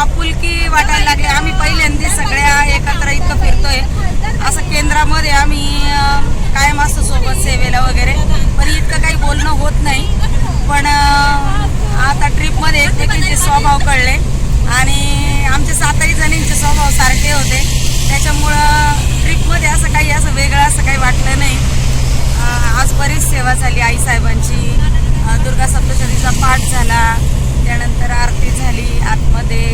आपुलकी वाटायला लागली. आम्ही पहिल्यांदा सगळ्या एकत्र इतकं फिरतोय. असं केंद्रामध्ये आम्ही कायम असतो सोबत सेवेला वगैरे. पण इतकं काही बोलणं होत नाही. पण आता ट्रिपमध्ये एकमेकींचे स्वभाव कळले. आणि आमचे सातही जणींचे स्वभाव सारखे होते. त्याच्यामुळं ट्रिपमध्ये असं काही असं वेगळं असं काही वाटलं नाही. आज बरीच सेवा झाली आईसाहेबांची दुर्गा सप्तशतीचा पाठ झाला. त्यानंतर आरती झाली आतमध्ये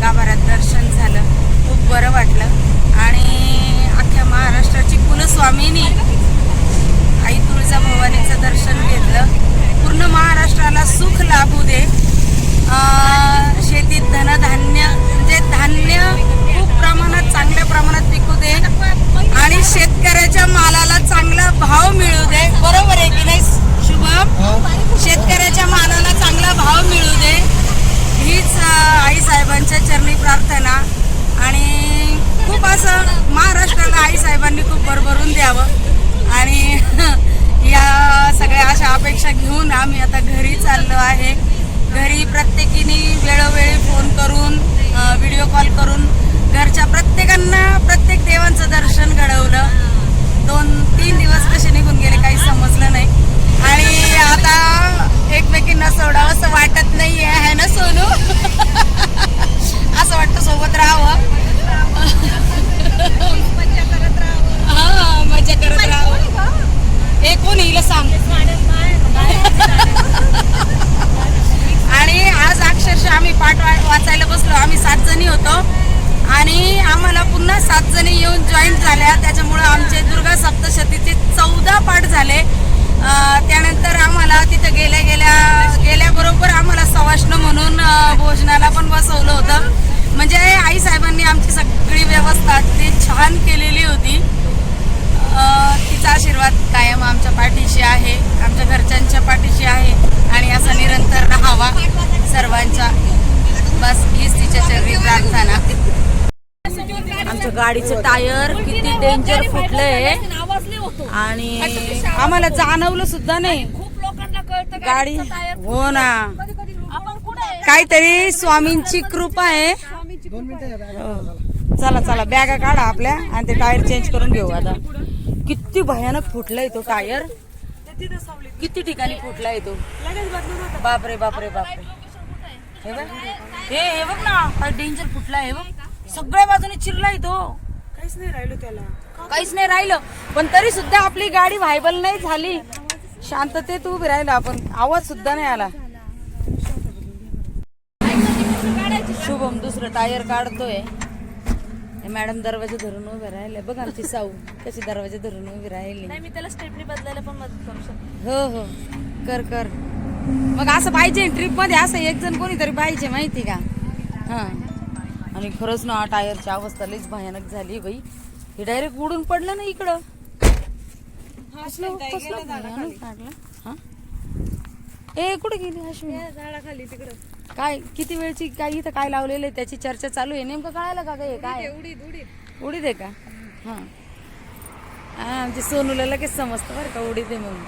गाभाऱ्यात दर्शन झालं खूप बरं वाटलं. आणि अख्ख्या महाराष्ट्राची कुलस्वामीनी आई तुळजा भवानीचं दर्शन घेतलं. पूर्ण महाराष्ट्राला सुख लाभू दे. शेतीत धनधान्य म्हणजे धान्य खूप प्रमाणात चांगल्या प्रमाणात पिकू दे. आणि शेतकऱ्याच्या मालाला चांगला भाव मिळू दे. बरोबर आहे की नाही? शुभम शेतकऱ्याच्या मालाला चांगला भाव मिळू दे. हीच आई साहेबांच्या चरणी प्रार्थना. आणि खूप असं महाराष्ट्राला आई साहेबांनी खूप भरभरून द्यावं. आणि या सगळ्या अशा अपेक्षा घेऊन आम्ही आता घरी चाललो आहे. घरी प्रत्येकीने वेळोवेळी फोन करून व्हिडिओ कॉल करून घरच्या प्रत्येकांना प्रत्येक देवांचं दर्शन घडवलं. दोन तीन दिवस कसे निघून गेले काही समजलं नाही. आणि आता एकमेकींना सोडावं असं वाटत नाही आहे ना सोनू? असं वाटतं सोबत राहावं. हा मजा करत राहावं. हे कोण हिला सांग. आणि आज अक्षरशः आम्ही पाठ वाचायला बसलो. आम्ही सात जणी होतो. आणि आम्हाला पुन्हा सात जणी येऊन जॉईन झाल्या. त्याच्यामुळं आमचे दुर्गा सप्तशतीचे चौदा पाठ झाले. त्यानंतर आम्हाला तिथं गेल्या गेल्या गेल्याबरोबर आम्हाला सवाष्ण म्हणून भोजनाला पण बसवलं होतं. म्हणजे आई साहेबांनी आमची सगळी व्यवस्था ती छान केलेली होती. तिचा आशीर्वाद कायम आमच्या पाठीशी आहे आमच्या घरच्यांच्या पाठीशी आहे आणि असा निरंतर राहावा सर्वांच्या. बस हीच तिच्या चरणी प्रार्थना. आमच्या गाडीचं टायर किती डेंजर फुटलंय. आणि आम्हाला जाणवलं सुद्धा नाही. खूप लोकांना कळतं गाडी हो ना. आपण कुठे काहीतरी स्वामींची कृपा आहे. हो. चला चला. बॅगा काढा आपल्या आणि ते टायर चेंज करून घेऊ आता. किती भयानक फुटलाय तो टायर. किती ठिकाणी फुटलाय तो. बापरे बापरे बापरे. हे बघ. हे हे बघ ना. काय डेंजर फुटलाय हे बघ. सगळ्या बाजूने चिरलाय तो. काहीच नाही राहिलो त्याला. काहीच नाही राहिलं. पण तरी सुद्धा आपली गाडी व्हायबल नाही झाली. शांततेत उभी राहिलो आपण. आवाज सुद्धा नाही आला. शुभम दुसरं टायर काढतोय. मॅडम दरवाजे धरून उभे राहिले. बघ आमची साऊ कशी दरवाजे धरून उभी राहिली. नाही मी त्याला स्टेपनी बदलायला पण मदत करू शकते. हो हो. कर कर. मग असं पाहिजे ट्रिपमध्ये असं एक जण कोणीतरी पाहिजे माहिती का? हा. आणि खरंच ना टायरची अवस्था लईच भयानक झाली बाई. हे डायरेक्ट उडून पडलं ना इकडं. काढलं हा? ए कुठे गेली अश्विनी झाडाखाली तिकडं. काय किती वेळची काय इथं काय लावलेलं आहे? त्याची चर्चा चालू आहे. नेमकं कळायला का काय? काय उडीद उडीद उडीद आहे का? हा. हा आमच्या सोनूला लगेच समजतं बरं का उडीद आहे म्हणून.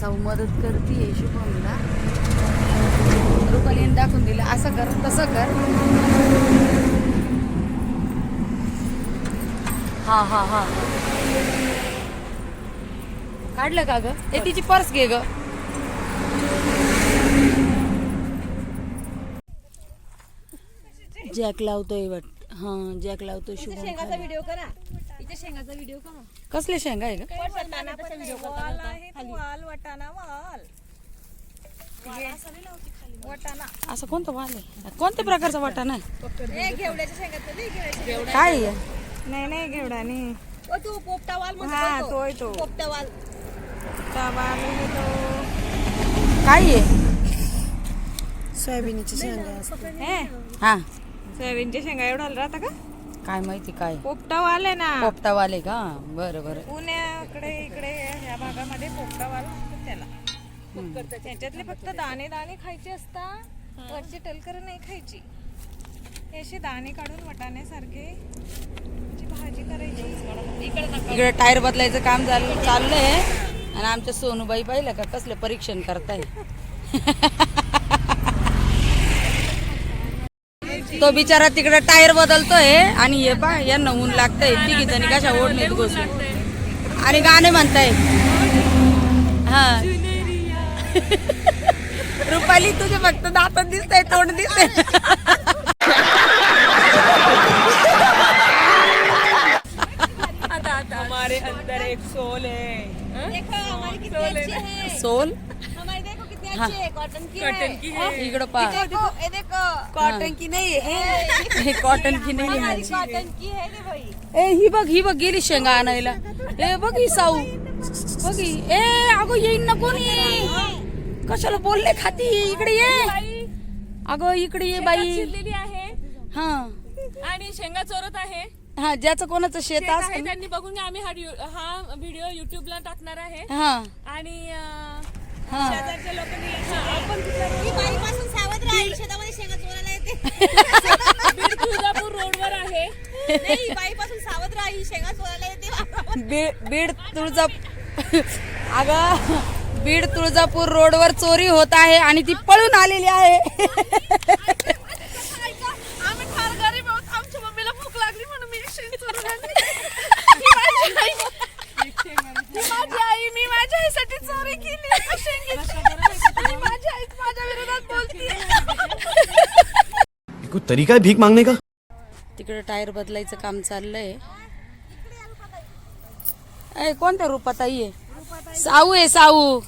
साऊ मदत करते शुभमला रुपालीने दाखवून दिलं असं कर तसं कर. हा हा हा. काढलं का ग? ए तिची पर्स घे ग. जॅक लावतोय वाट हा जॅक लावतोय शुभम खाली. व्हिडिओ करा. इथे शेंगाचा व्हिडिओ करा. कसले शेंगा आहे का वाटाणा पण आहे. वाल आहे तो वाल वाटाणा वाल. वाटाणा असं कोणतं वाल आहे? कोणत्या प्रकारचा वाटाणा आहे? ए घेवड्याच्या शेंगाचं नाही घेवड्याच्या काय आहे? नाही नाही घेवडा नाही. ओ तू पोपटा वाल हा, तोय तो. पोपटा वाल. वाल आहे तो. काय आहे? सोयाबीनची शेंगा असते. हे? हा. सोयाबीनच्या शेंगा एवढा राहता का? काय माहिती काय? पोपटा वाल आहे ना. पोपटा वाले का? बरं बरं. पुण्याकडे इकडे ह्या भागामध्ये पोपटा वाल म्हणतात त्याला. त्याच्यातले फक्त दाणे दाणे खायचे असतात. वरची टलकर नाही खायची. हे असे दाणे काढून वटाण्यासारखे इकडे टायर बदलायचं काम झालं चाललंय आणि आमच्या सोनूबाई पाहिलं का कसलं परीक्षण करताय. तो बिचारा तिकडे टायर बदलतोय आणि हे पा यांना ऊन लागतंय. तिघी जणी कशा ओढणीत घुसून आणि गाणे म्हणताय. हा. रुपाली तुझे फक्त दात दिसतंय तोंड दिसतंय. सोल। हमारी देखो कितनी हाँ. अच्छी है कॉटन की कॉटन की है। पा देखो ये देखो कॉटन की नहीं है। हे कॉटन की नाही हमारी आहे कॉटन की है रे भाई। ए ही बघ ही बघ गेली शेंगा आणायला। ए बघ ही साऊ। बघ ही। ए अगो येईन ना कोणी कशाला बोलले खाती? इकडे ये। अगं इकडे ये बाई। आहे। हा। आणि शेंगा चोरत आहे। हा ज्याचं कोणाचं शेत शेत आहे असतं त्यांनी बघून घ्या. आम्ही हा डिओ- हा व्हिडिओ युट्यूबला टाकणार आहे. हा. आणि अं, हा. शेजारच्या लोकांनी हा, आपण कुठल्या ही बाईपासून सावध राहील शेतामध्ये शेंगा चोरायला येते. बीड तुळजापूर रोडवर आहे. नाही बाईपासून सावध राहील शेंगा चोरायला येते. बीड बीड तुळजा अगं बीड तुळजापूर रोडवर चोरी होत आहे आणि ती पळून आलेली आहे आम्ही फार गरीब आहोत आमच्या मम्मीला भूक लागली म्हणून मी शेंग चोरून आणली. ही माझी आई ही माझी आई मी माझ्या आईसाठी केली आणि माझी आई माझ्या विरोधात बोलते कोई तरीका है भीख मांगने का? तिकडे टायर बदलायचं काम चाललंय. ए कोणत्या रूपात आई आहे? साऊ आहे साऊ.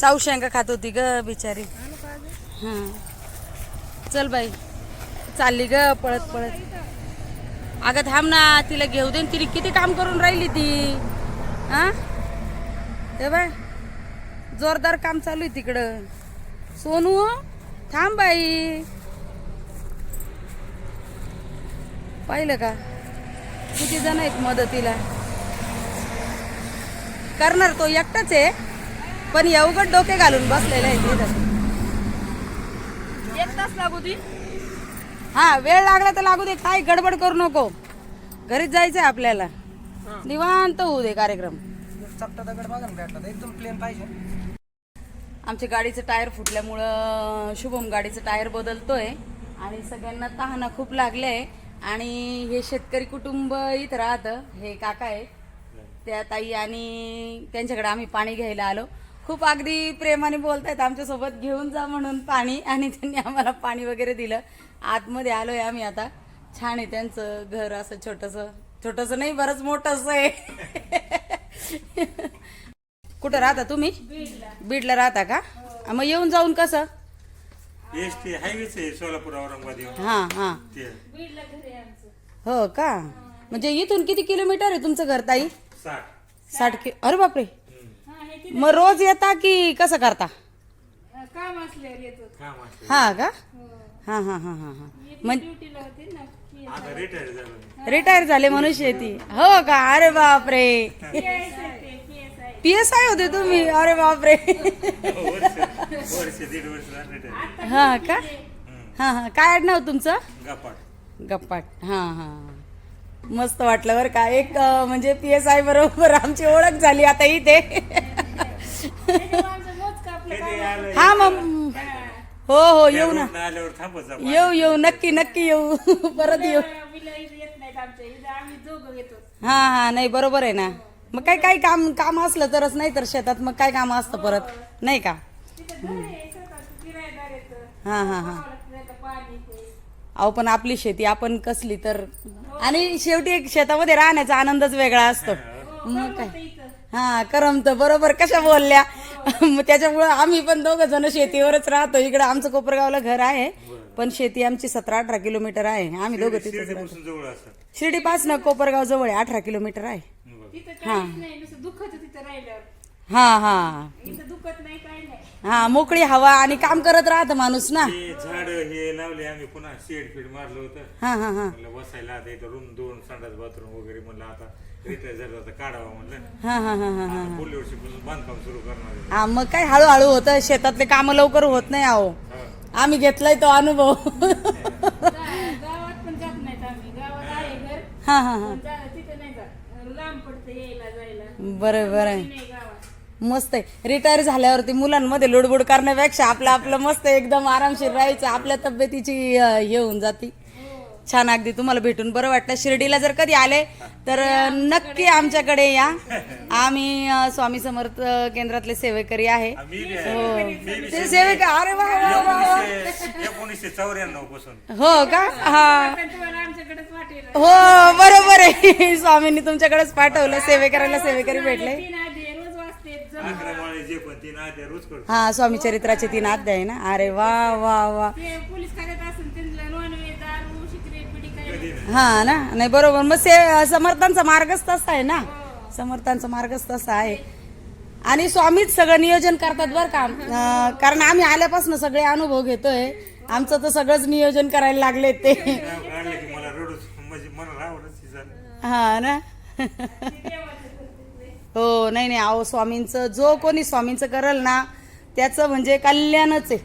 साऊ शेंगा खात होती ग बिचारी. हा. चल बाई. चालली ग पळत पळत. अगं थांब ना तिला घेऊ दे न. तिने किती काम करून राहिली ती. हा? हे बाय जोरदार काम चालू आहे तिकडं. सोनू थांब बाई. पाहिलं का? किती जण आहेत मदतीला? करणार तो एकटाच आहे पण अवघड डोके घालून बसलेला आहे तिथं. एक तास लागू ती हा वेळ लागला तर लागू दे काय गडबड करू नको. घरीच जायचंय आपल्याला. निवांत होऊ दे कार्यक्रम. एकदम प्लेन पाहिजे. आमच्या गाडीचं टायर फुटल्यामुळं शुभम गाडीचं टायर बदलतोय आणि सगळ्यांना तहाना खूप लागले आणि हे शेतकरी कुटुंब इथं राहतं हे काका आहे त्या ताई आणि त्यांच्याकडे आम्ही पाणी घ्यायला आलो. खूप अगदी प्रेमाने बोलतायत आमच्यासोबत घेऊन जा म्हणून पाणी. आणि त्यांनी आम्हाला पाणी वगैरे दिलं. आतमध्ये आलोय आम्ही आता. छान आहे त्यांचं घर असं छोटंसं. छोटंसं नाही बरंच मोठंसं आहे. कुठं राहता तुम्ही? बीडला राहता का? मग येऊन जाऊन कसं? एस टी हायवेच आहे सोलापूर औरंगाबाद येऊन. हा हा. ते. हो का? म्हणजे इथून किती किलोमीटर आहे तुमचं घर ताई? साठ. साठ कि अरे बापरे. मग रोज येता की कसं करता? काम असले हा का? हा. हा हा हा हा म्हणजे आता रिटायर झालो रिटायर झाले म्हणून शेती हो का? अरे बापरे. पी एस आय होते तुम्ही. अरे बापरे. वर्ष वर्ष दीड वर्ष झालं रिटायर हा का? हा हा. काय आडनाव तुमचं? गपाट गप्पाट. हा हा. मस्त वाटलं बरं का. एक अं, म्हणजे पी एस आय बरोबर आमची ओळख झाली आता इथे. कधी आलं हा मग. हो हो येऊ ना. रोडनं आल्यावर थांबत येऊ येऊ. नक्की नक्की येऊ. परत येऊ. हा हा. नाही बरोबर आहे ना. मग काय काय काम काम असलं तरच नाही तर शेतात मग काय काम असतं परत? नाही का? हा हा हा. अहो पण आपली शेती आपण कसली तर आणि शेवटी एक शेतामध्ये राहण्याचा आनंदच वेगळा असतो. मग काय? हा करमत बरोबर कशा बोलल्या? मग त्याच्यामुळं आम्ही पण दोघं जण शेतीवरच राहतो. इकडं आमचं कोपरगावला घर आहे पण शेती आमची सतरा अठरा किलोमीटर आहे. आम्ही दोघं असं शिर्डीपासनं कोपरगाव जवळ आहे अठरा किलोमीटर आहे. हा. हा हा. हा मोकळी हवा आणि काम करत राहत माणूस ना. ते झाड हे लावले आम्ही पुन्हा शेड फीड मारलं होतं. हा हा हा. म्हणलं बसायला आता इथं रूम दोन संडास बाथरूम वगैरे म्हणलं आता रिटायर झालं आता काढावा म्हणलं. हा हा हा हा हा. आता पुढल्या वर्षीपासून बांधकाम सुरू करणार आहे. हा मग काय हळूहळू होतं शेतातले काम लवकर होत नाही अहो. आम्ही घेतलाय तो अनुभव. गावात पण जात नाहीत आम्ही. गावात आहे घर. हा हा हा. जा- तिथे नाही जात लांब पडतं यायला जायला बरं बरं. आहे मस्त आहे. रिटायर झाल्यावरती मुलांमध्ये लुडबुड करण्यापेक्षा आपलं आपलं मस्त एकदम आरामशीर राहायचं. आपल्या तब्येतीची हे होऊन जाती. छान अगदी तुम्हाला भेटून बरं वाटलं. शिर्डीला जर कधी आले तर नक्की आमच्याकडे या. आम्ही अं, स्वामी समर्थ केंद्रातले सेवेकरी आहे. हो. ते सेवेक अरे वा वा वा वा. एकोणीसशे एकोणीसशे चौऱ्याण्णवपासून. हो का? हा. हो बरोबर आहे. स्वामींनी तुमच्याकडेच पाठवलं. सेवेकराला सेवेकरी भेटले. अकरा माळे जे पण तीन आद्या रोज करतो. हा स्वामी चरित्राचे तीन अध्याय ना? अरे वा वा वा. पोलीस खात्यात असेल त्यांना नॉनव्हेज दारू सिगरेट बिडी काय हा ना? नाही बरोबर. मग से समर्थांचा मार्गच तसा आहे ना? समर्थांचा मार्गच तसा आहे. आणि स्वामीच सगळं नियोजन करतात बरं का. कारण आम्ही आल्यापासून सगळे अनुभव घेतोय. आमचं तर सगळंच नियोजन करायला लागले ते. हा ना? हो नाही नाही. अहो स्वामींचं जो कोणी स्वामींचं करल ना त्याचं म्हणजे कल्याणच आहे.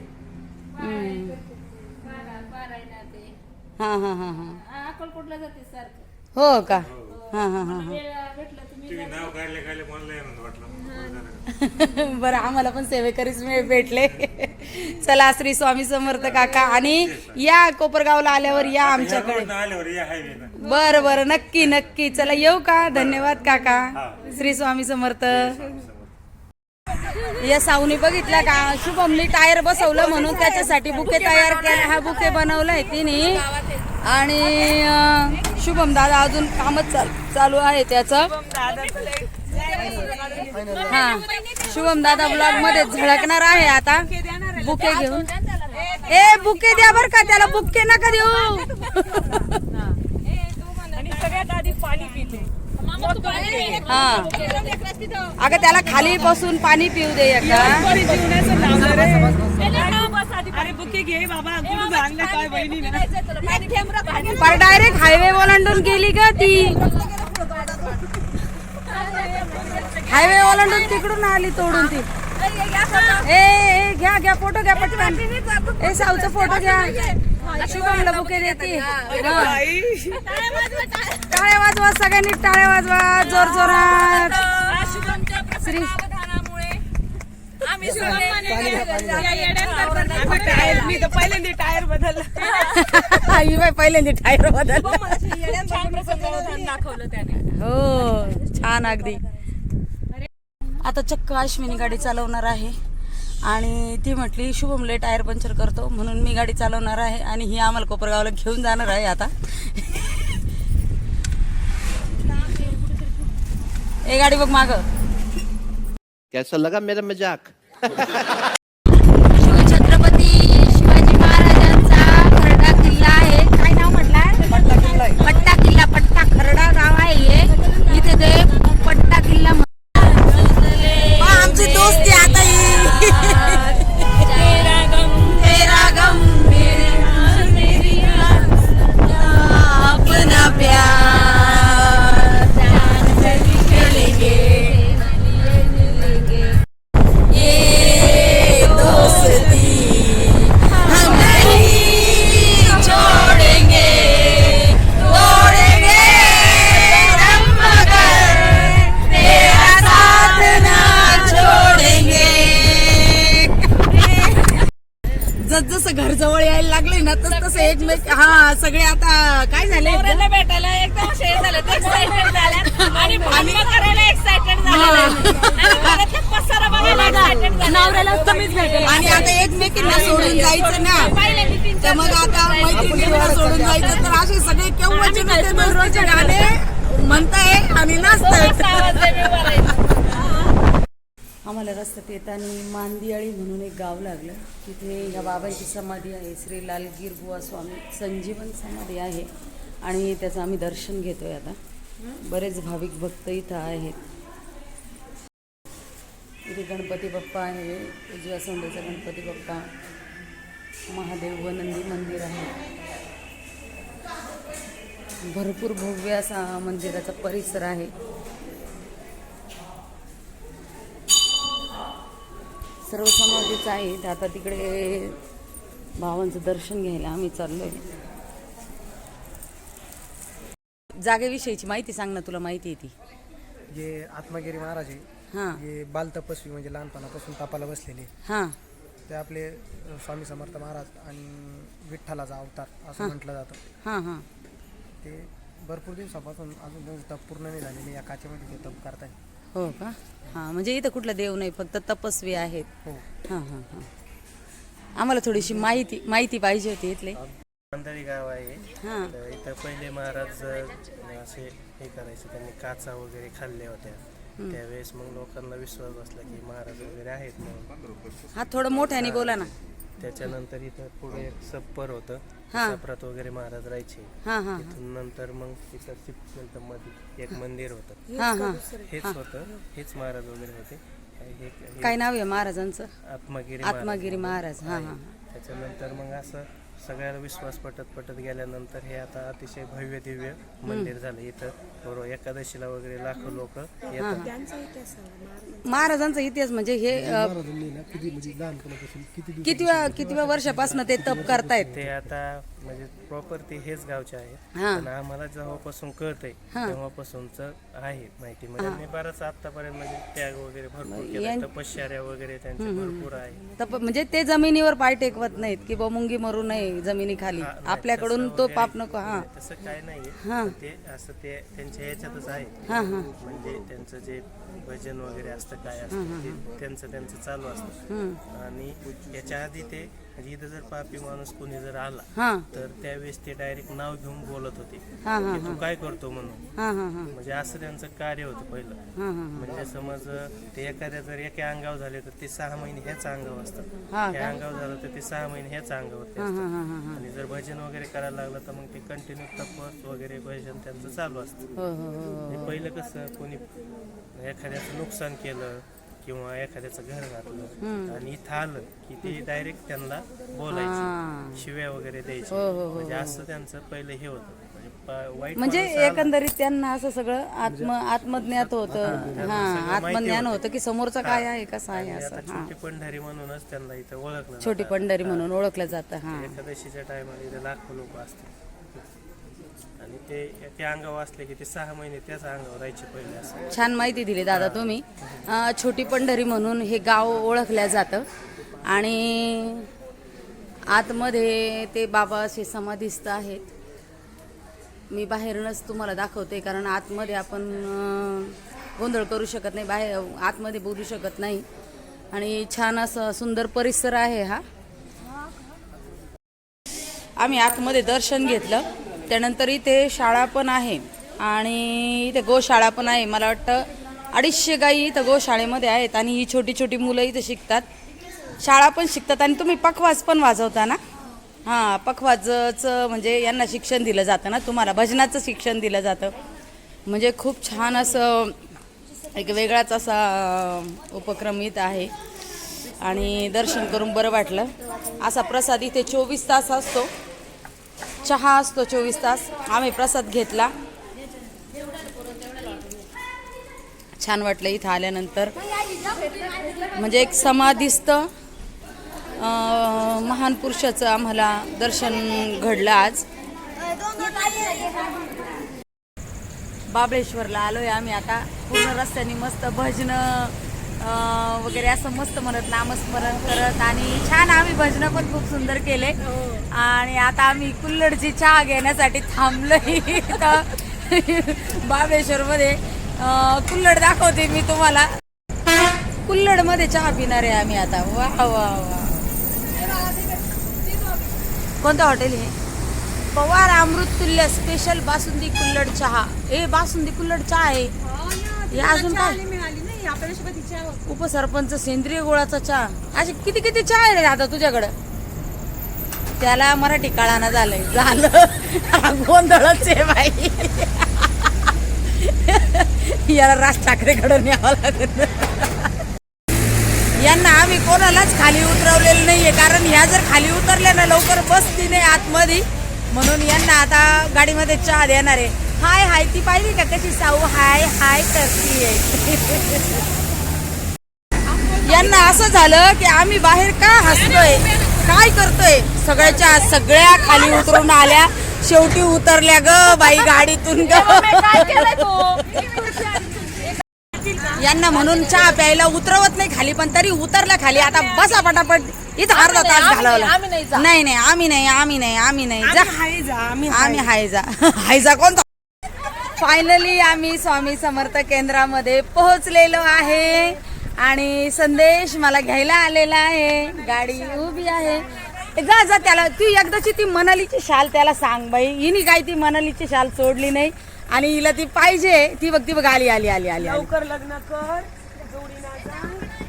हा हा हा हा. जाते सारखं. हो का? हा. हा हा हा भेटलं तुम्ही तुम्ही नाव काढले काढले मला लय आनंद वाटला. बरं झालं. बरं आम्हाला पण सेवेकरीच मिळ- भेटले. चला श्री स्वामी समर्थ काका. आणि या कोपरगावला आल्यावर या आमच्याकडे. रोडनं आल्यावर या बरं बरं. नक्की नक्की. चला येऊ का? धन्यवाद काका. श्री स्वामी समर्थ. या सावनी बघितला का? शुभमनी टायर बसवलं म्हणून त्याच्यासाठी बुके तयार केला हा बुके बनवलाय तिने. आणि शुभम दादा अजून कामच चाल- चालू आहे त्याचं. हा. शुभम दादा ब्लॉगमध्ये झळकणार आहे आता. बुके घेऊन. ए बुके द्या बर का त्याला बुके नका देऊ. सगळ्यात आधी पाणी पिते. हा. अगं त्याला खाली बसून पाणी पिऊ दे एकदा. जीवनाचं लावलं रे अरे बुके घे बाबा गुरु चांगलं काय बहिणी पर डायरेक्ट हायवे ओलांडून गेली का ती. हायवे ओलांडून तिकडून आली तोडून ती. ए ए, घ्या घ्या फोटो घ्या पटकन. ए साऊचा फोटो घ्या. शुभमला बुके देते. हा. टाळ्या वाजवा सगळ्यांनी टाळ्या वाजवा जोर जोरात. श्री आम्ही टायर मी तर पहिल्यांदा टायर बदलला ही बाई पहिल्यांदा टायर बदल. दाखवलं त्याने. हो छान अगदी. आता चक्क अश्विनी गाडी चालवणार आहे. आणि ती म्हटली शुभमले टायर पंक्चर करतो. म्हणून मी गाडी चालवणार आहे आणि ही आम्हाला कोपरगावला घेऊन जाणार आहे आता. ए गाडी बघ माग. कैसा लगा मेरा मजाक. नवऱ्याला कमीच भेटेल. आणि आता एकमेकींना सोडून जायचं ना. तर मग आता मैत्रिणींना सोडून जायचं तर असे सगळे केव्हाचे दररोजचे गाणे म्हणताय आणि नाचताय आम्हाला रस्त्यात येताना मांदियाळी म्हणून एक गाव लागलं. तिथे ह्या बाबांची समाधी आहे. श्री लालगीर बुवा स्वामी संजीवन समाधी आहे. आणि त्याचं आम्ही दर्शन घेतोय आता. बरेच भाविक भक्त इथं आहेत. इथे गणपती बाप्पा आहे. उजव्या सोंडेचा गणपती बाप्पा. महादेव व नंदी मंदिर आहे. भरपूर भव्य असा मंदिराचा परिसर आहे. सर्व समाधीच आहे. आता तिकडे भावांचं दर्शन घ्यायला आम्ही चाललोय. जागेविषयीची माहिती सांग ना तुला माहिती आहे ती. जे आत्मगिरी महाराज आहे हां. हे बालतपस्वी म्हणजे लहानपणापासून तापाला बसलेले. हां. ते आपले स्वामी समर्थ महाराज आणि विठ्ठलाचा अवतार असं म्हटलं जातं. हां हां. ते भरपूर दिवसापासून अजून त्यांचं तप पूर्ण नाही झालेले या काचेमध्ये ते तप करताय हो का? हां म्हणजे इथं कुठला देव नाही फक्त तपस्वी आहेत. हो. हां हां हां. आम्हाला थोडीशी माहिती माहिती पाहिजे होती इथले. मंदरी गाव आहे. हां. तर इथं पहिले महाराज असे हे करायचे त्यांनी काचा वगैरे खाल्ल्या होत्या. त्यावेळेस मग लोकांना विश्वास बसला की महाराज वगैरे आहेत म्हणून. हा थोडं मोठ्याने बोला ना. त्याच्यानंतर इथं पुढे एक सप्पर होतं. हा. सपरात वगैरे महाराज राहायचे हां हां. तिथून नंतर मग तिथं मध्ये एक मंदिर होतं. हां हां. हेच होतं. हेच महाराज वगैरे होते. काय नाव आहे महाराजांचं? आत्मगिरी आत्मागिरी महाराज. हां हां. त्याच्यानंतर मग असं सगळ्याला विश्वास पटत पटत गेल्यानंतर हे आता अतिशय भव्य दिव्य मंदिर झालं इथं. बरोबर एकादशीला वगैरे लाखो लोक येतात. महाराजांचा. इतिहास म्हणजे हे अ, कितव्या कितव्या वर्षापासून ते तप करतायत? ते आता म्हणजे प्रॉपर ते हेच गावचे आहेत. हां. पण आम्हाला जेव्हापासून कळतंय तेव्हापासूनच आहे माहिती म्हणजे मी बरंच आतापर्यंत म्हणजे त्याग वगैरे भरपूर केला तपश्चर्या वगैरे त्यांचे भरपूर आहे. तप म्हणजे ते जमिनीवर पाय टेकवत नाहीत की बा मुंगी मरू नये जमिनीखाली. आपल्याकडून तो पाप नको हां. तसं काय नाहीये. हां. पण ते असं ते त्यांच्या ह्याच्यातच आहे. हां हां. म्हणजे त्यांचं जे भजन वगैरे असतं काय असतं ते त्यांचं त्यांचं चालू असतं. आणि याच्या आधी ते म्हणजे इथं जर पापी माणूस कोणी जर आला हां. तर त्यावेळेस ते डायरेक्ट नाव घेऊन बोलत होते. हां हां की तू काय करतो म्हणून? हां हां हां. म्हणजे असं त्यांचं कार्य होतं पहिलं. हां हां म्हणजे समज ते एखाद्या जर एका अंगावर झाले तर ते सहा महिने ह्याच अंगावर असतात. हां त्या अंगावर झालं तर ते सहा महिने ह्याच अंगावरती हां असतात. हां हां हां. आणि जर भजन वगैरे करायला लागलं तर मग ते कंटिन्यू तपस वगैरे भजन त्यांचं चालू असतं. हो हो हो हो आणि पहिलं कसं कोणी एखाद्याचं नुकसान केलं किंवा एखाद्याचं घर घातलं आणि इथं आलं की ते डायरेक्ट त्यांना बोलायचे. शिव्या वगैरे द्यायचे. हो, हो, हो, म्हणजे असं त्यांचं पहिलं हे होतं. म्हणजे म्हणजे एकंदरीत त्यांना असं सगळं आत्म आत्मज्ञात होतं. हा आत्मज्ञान होतं. की समोरचं काय आहे कसं आहे असं. हा. छोटी पंढरी म्हणूनच त्यांना इथं ओळखलं छोटी पंढरी म्हणून ओळखलं जातं. हा. जातं. एकादशीच्या टायमाला इथे लाखो लोक असतात म्हणजे आणि ते अंगावर असले की ते सहा महिने त्याच अंगावर राहायचे पहिले असं. छान माहिती दिली दादा तुम्ही. छोटी पंढरी म्हणून हे गाव ओळखलं जातं. आणि आतमध्ये ते बाबा असे समाधिस्थ आहेत. मी बाहेरूनच तुम्हाला दाखवते कारण आतमध्ये आपण गोंधळ करू शकत नाही बाहेर आतमध्ये बोलू शकत नाही. आणि छान असं सुंदर परिसर आहे हा. आम्ही आतमध्ये दर्शन घेतलं. त्यानंतर इथे शाळा पण आहे आणि इथे गोशाळा पण आहे. मला वाटतं अडीचशे गाई इथं गोशाळेमध्ये आहेत आणि ही छोटी छोटी मुलं इथं शिकतात. शाळा पण शिकतात आणि तुम्ही पखवाज पण वाजवता ना? हां पखवाजचं म्हणजे यांना शिक्षण दिलं जातं ना? तुम्हाला भजनाचं शिक्षण दिलं जातं. म्हणजे खूप छान असं एक वेगळाच असा उपक्रम इथं आहे. आणि दर्शन करून बरं वाटलं. असा प्रसाद इथे चोवीस तास असतो. चहा असतो चोवीस तास. आम्ही प्रसाद घेतला. छान वाटलं इथं आल्यानंतर. म्हणजे एक समाधिस्थ महान पुरुषाचं आम्हाला दर्शन घडलं आज. बाबळेश्वरला आलोय आम्ही आता. पूर्ण रस्त्याने मस्त भजनं वगैरे असं मस्त म्हणत नामस्मरण करत आणि छान आम्ही भजनं पण खूप सुंदर केले. आणि आता आम्ही कुल्लडची चहा घेण्यासाठी थांबलोय इथं बाबळेश्वरमध्ये अं, कुल्लड दाखवते मी तुम्हाला. कुल्लडमध्ये चहा पिणार आहे आम्ही आता. वा वा वा. कोणतं हॉटेल हे? पवार अमृत तुल्य स्पेशल बासुंदी कुल्लड चहा. ए बासुंदी कुल्लड चहा आहे. हे अजून काय? उपसरपंच सेंद्रिय गोळाचा चहा. असे किती किती चहा आहे आता तुझ्याकडं? त्याला मराठी काळाना झालंय. झालं. गोंधळच आहे बाई. याला राज ठाकरेकडे न्यावं लागत यांना आम्ही कोणालाच खाली उतरवलेलं नाहीये. कारण ह्या जर खाली उतरल्या ना लवकर बसती नाही आतमध्ये. म्हणून यांना आता गाडीमध्ये चहा देणार आहे. हाय हाय ती पाहिली का कशी साऊ? हाय हाय करतीये. यांना असं झालं की आम्ही बाहेर का हसतोय? काय करतोय? सगळ्याच्या सगळ्या खाली उतरून आल्या. शेवटी उतरल्या ग बाई गाडीतून ग. यांना म्हणून चहा प्यायला उतरवत नाही खाली पण तरी उतरला खाली. आता बसा पटापट. इथं अर्धा तास घालवला. आम्ही नाही जा. नाही आम्ही नाही आम्ही नाही आम्ही नाही. जा. आम्ही हायजा हायजा कोणता? फायनली आम्ही स्वामी समर्थ केंद्रामध्ये पोहोचलेलो आहे. आणि संदेश मला घ्यायला आलेला आहे. गाडी उभी आहे. जा जा त्याला. तू एकदाची ती मनालीची शाल त्याला सांग बाई. हिनी काय ती मनालीची शाल सोडली नाही. आणि हिला ती पाहिजे. ती बघ ती बघ आली आली आली आली आली. लग्न कर.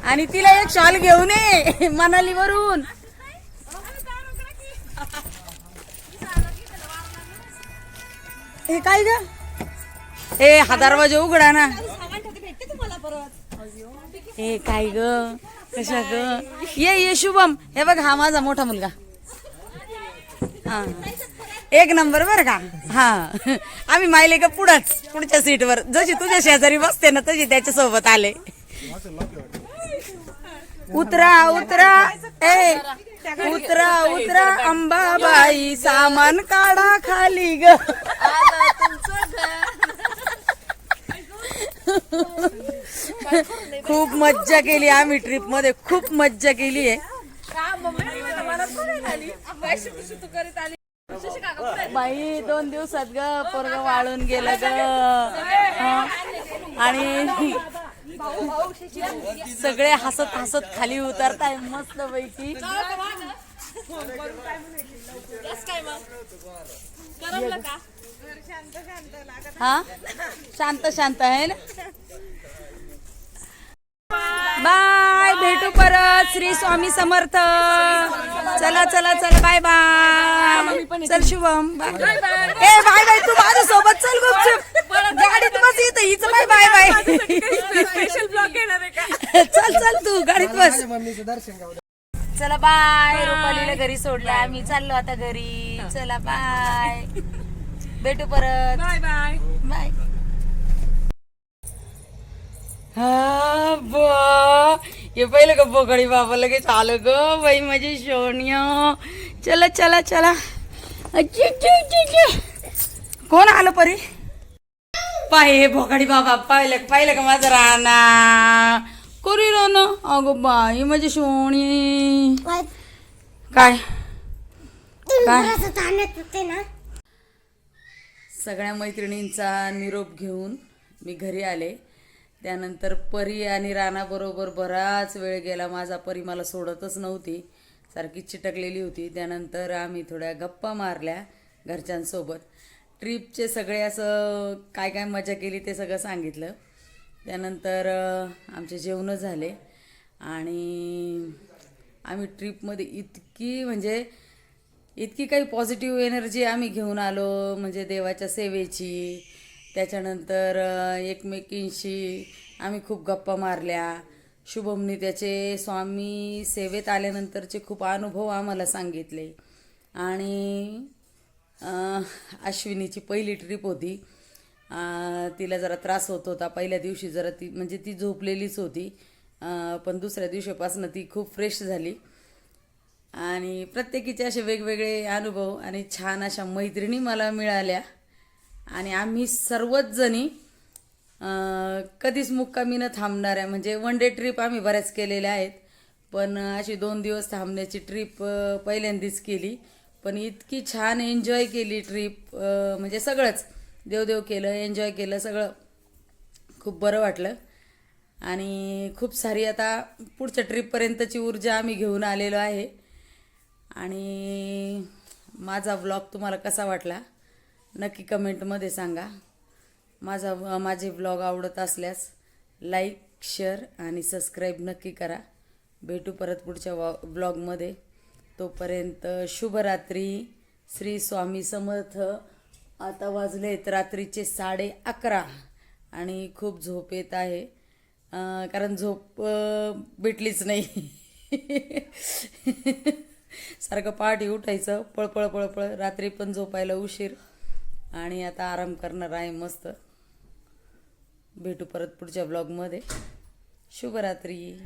आणि तिला एक शॉल घेऊन ये मनालीवरून. हे काय ग? ए हा दरवाजा उघडा ना. ए काय ग? कशा ग? ये ये शुभम. हे बघ हा माझा मोठा मुलगा. हा. एक नंबर बर का? हा. आम्ही मायले का पुढंच पुढच्या सीटवर. जशी तुझ्या शेजारी बसते ना तशी त्याच्या सोबत आले. उतरा उतरा. ए उतरा उतरा. अंबाबाई सामान काढा खाली ग. खूप मज्जा केली आम्ही ट्रिपमध्ये. खूप मज्जा केली आहे. बाई दोन दिवसात ग पोरग वाळून गेलं ग. आणि सगळे हसत हसत खाली उतरताय मस्त पैकी. हा? शांत शांत आहे ना? बाय भेटू परत. श्री स्वामी समर्थ. चला चला चला बाय बाय. चल शुभम. बाय ए बाय बाय तू माझ्या सोबत चल गुपचूप. गाडीत बस येत हिच बाय बाय बाय. चल चल तू गाडीत बस. चला बाय. रुपालीला घरी सोडलाय. आम्ही चाललो आता घरी. चला बाय. भेटू परत. Bye bye. बाय. हा बा. हे पहिलं का बोकडी बाबा लगेच आलं ग बाई माझी शोनिया चला चला चला. कोण आलं परी? पाय हे बोकाडी बाबा पाहिलं पाहिलं का माझं राणा? करी राणा? अगं बाई माझी शोणी काय? काय? सगळ्या मैत्रिणींचा निरोप घेऊन मी घरी आले. त्यानंतर परी आणि राणाबरोबर बराच वेळ गेला. माझा परी मला सोडतच नव्हती सारखी चिटकलेली होती. त्यानंतर आम्ही थोड्या गप्पा मारल्या घरच्यांसोबत. ट्रिपचे सगळे असं काय काय मजा केली ते सगळं सांगितलं. त्यानंतर आमचे जेवणं झाले आणि आम्ही ट्रिपमध्ये इतकी म्हणजे इतकी काही पॉझिटिव्ह एनर्जी आम्ही घेऊन आलो म्हणजे देवाच्या सेवेची. त्याच्यानंतर एकमेकींशी आम्ही खूप गप्पा मारल्या. शुभमनी त्याचे स्वामी सेवेत आल्यानंतरचे खूप अनुभव आम्हाला सांगितले. आणि अश्विनीची पहिली ट्रिप होती. तिला जरा त्रास होत होता. पहिल्या दिवशी जरा ती म्हणजे ती झोपलेलीच होती. पण दुसऱ्या दिवशीपासून ती खूप फ्रेश झाली. आणि प्रत्येकीचे असे वेगवेगळे अनुभव आणि छान अशा मैत्रिणी मला मिळाल्या. आणि आम्ही सर्वच जणी कधीच मुक्कामी न थांबणाऱ्या म्हणजे वन डे ट्रिप आम्ही बऱ्याच केलेल्या आहेत. पण अशी दोन दिवस थांबण्याची ट्रिप पहिल्यांदाच केली. पण इतकी छान एन्जॉय केली ट्रिप म्हणजे सगळंच. देवदेव केलं एन्जॉय केलं सगळं. खूप बरं वाटलं. आणि खूप सारी आता पुढच्या ट्रिपपर्यंतची ऊर्जा आम्ही घेऊन आलेलो आहे. आणि माझा व्लॉग तुम्हाला कसा वाटला नक्की कमेंटमध्ये सांगा. माझा माझे व्लॉग आवडत असल्यास लाईक शेअर आणि सबस्क्राईब नक्की करा. भेटू परत पुढच्या वॉ ब्लॉगमध्ये तोपर्यंत शुभरात्री. श्री स्वामी समर्थ. आता वाजलेत रात्रीचे साडे अकरा आणि खूप झोप येत आहे. कारण झोप भेटलीच नाही. सारखं पहाटे उठायचं पळपळ पळपळ रात्री पण झोपायला उशीर. आणि आता आराम करणार आहे मस्त. भेटू परत पुढच्या ब्लॉगमध्ये शुभरात्री.